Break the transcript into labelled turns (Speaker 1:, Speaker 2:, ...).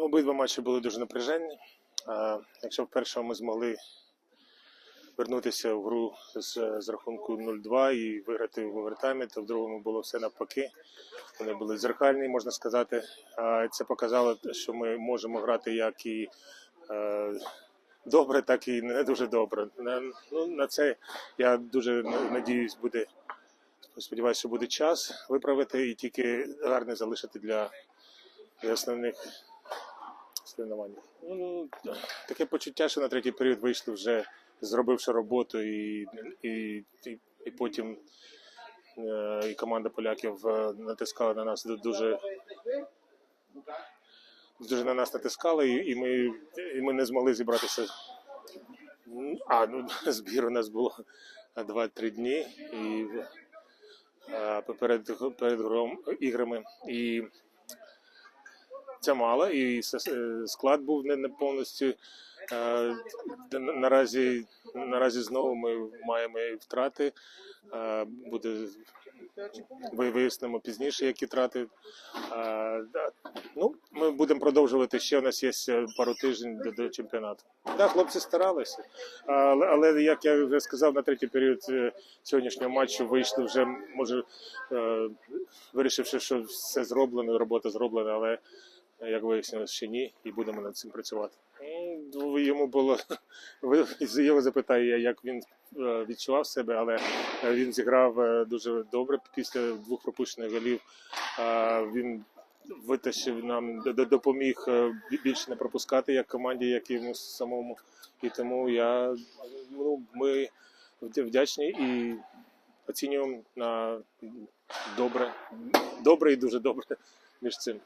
Speaker 1: Обидва матчі були дуже напряженні. Якщо в першому ми змогли вернутися в гру з, з рахунку 0-2 і виграти в овертаймі, то в другому було все навпаки. Вони були зеркальні, можна сказати. А Це показало, що ми можемо грати як і е, добре, так і не дуже добре. Ну, на це я дуже надіюсь, буде. Сподіваюся, що буде час виправити і тільки гарне залишити для, для основних соревнувань. Ну, таке почуття, що на третій період вийшли вже зробивши роботу, і, і, і, і потім е, і команда поляків е, натискала на нас дуже. Дуже на нас натискали, і, і, ми, і ми не змогли зібратися. А, ну, збір у нас було 2-3 дні і е, перед, перед гром, іграми. І це мало, і склад був не, повністю. Е, Наразі, наразі знову ми маємо втрати. Е, Буде ви- вияснимо пізніше, які втрати. Е, да. Ну, ми будемо продовжувати. Ще у нас є пару тижнів до, до чемпіонату. Так, хлопці старалися. Але, але як я вже сказав, на третій період сьогоднішнього матчу вийшли вже, може, вирішивши, що все зроблено, робота зроблена, але як вияснилось, ще ні, і будемо над цим працювати. Ну, Йому було його запитаю, як він е, відчував себе, але е, він зіграв е, дуже добре після двох пропущених голів. Він витащив нам, допоміг більше не пропускати як команді, як йому самому. І тому я ну, ми вдячні і оцінюємо на добре, добре і дуже добре між цим.